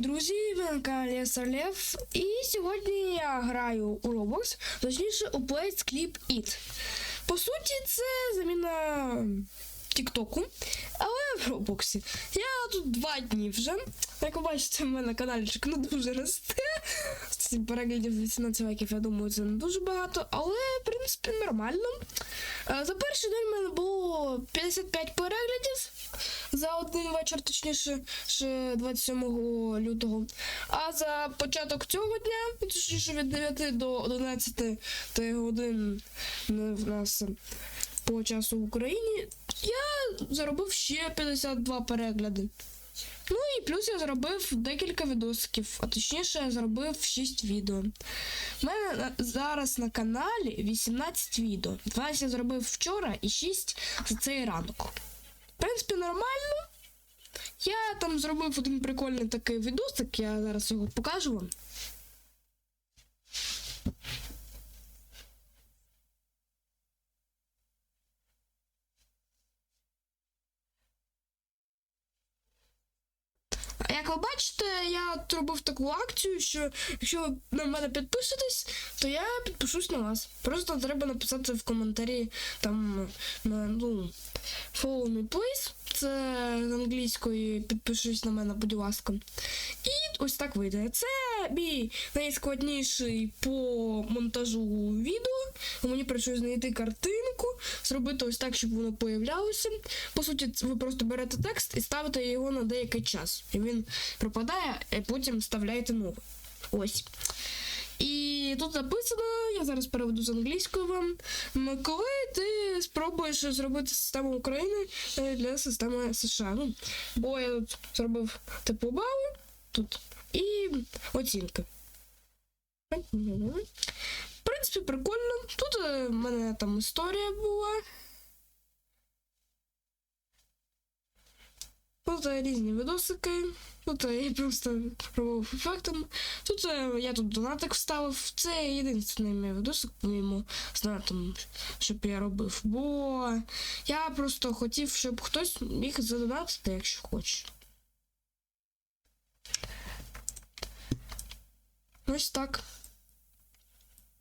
друзі, ви на каналі Сарлев. І сьогодні я граю у Roblox, точніше у Play's Clip It. По суті, це заміна Тіктоку, але в Roblox. Я тут два дні вже. Як ви бачите, в мене каналчик не дуже росте. Переглядів 18 лайків, я думаю, це не дуже багато, але в принципі нормально. Е, За перший день в мене було 55 переглядів за один вечір, точніше, ще 27 лютого. А за початок цього дня, точніше від 9 до 11 годин ну, в нас по часу в Україні, я заробив ще 52 перегляди. Ну і плюс я зробив декілька відосиків, а точніше я зробив 6 відео. У мене зараз на каналі 18 відео. 12 я зробив вчора і 6 за цей ранок. В принципі, нормально. Я там зробив один прикольний такий відосик, я зараз його покажу вам. А Як ви бачите, я робив таку акцію, що якщо ви на мене підпишетесь, то я підпишусь на вас. Просто треба написати в коментарі там ну, follow me please. Це з англійської підпишись на мене, будь ласка. І ось так вийде. Це мій найскладніший по монтажу відео. Мені прийшлося знайти картинку, зробити ось так, щоб воно появлялося. По суті, ви просто берете текст і ставите його на деякий час. І він пропадає, і потім вставляєте новий. Ось. І тут написано, я зараз переведу з англійської вам. Коли ти спробуєш зробити систему України е, для системи США. Ну, бо я тут зробив типу бали тут і оцінки. В принципі, прикольно. Тут е, в мене там історія була. Тут е, різні видосики. Тут е, я просто пробував ефектом. Тут я тут донатик вставив. Це єдиний мій видосик, по-моєму, з щоб я робив. Бо я просто хотів, щоб хтось міг задонатити, якщо хоче. Ось так.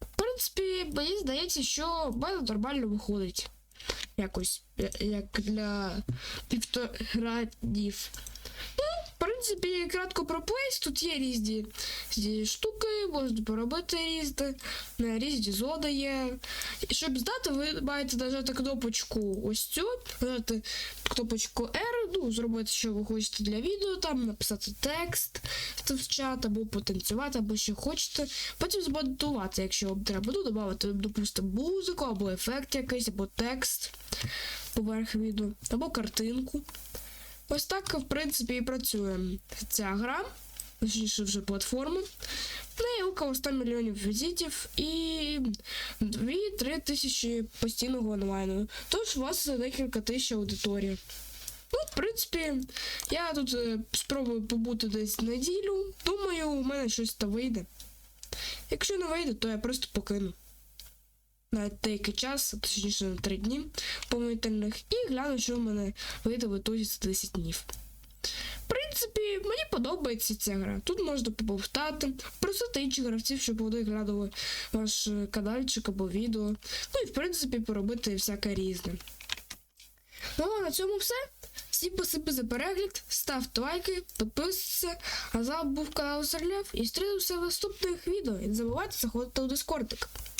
В принципі, мені здається, що в мене нормально виходить. Якось, я- як для півтора днів. Ну, в принципі, кратко про плейс, тут є різні, різні штуки, можна поробити різні, е, різні зони є. І щоб здати, ви маєте нажати кнопочку ось цю, нажати кнопочку R, ну, зробити, що ви хочете для відео, там написати текст в чат, або потанцювати, або що хочете. Потім змонтувати, якщо вам треба, ну, додати, допустимо, музику, або ефект якийсь, або текст поверх відео, або картинку. Ось так, в принципі, і працює ця гра, точніше вже платформа. В неї около 100 мільйонів візитів і 2-3 тисячі постійного онлайну. Тож у вас декілька тисяч аудиторії. Ну, в принципі, я тут е, спробую побути десь неділю. Думаю, у мене щось та вийде. Якщо не вийде, то я просто покину. На деякий час, точніше на 3 дні помітельних, і гляну, що в мене вийде в ітозі за 10 днів. В принципі, мені подобається ця гра. Тут можна побовтати, просити інших гравців, щоб вони грали ваш е, каналчик або відео. Ну і в принципі поробити всяке різне. Ну а на цьому все. Всім спасибі за перегляд, ставте лайки, підписуйтесь, а з вами був канал Серляв і зустрінемося в наступних відео. І не забувайте заходити у дискордик.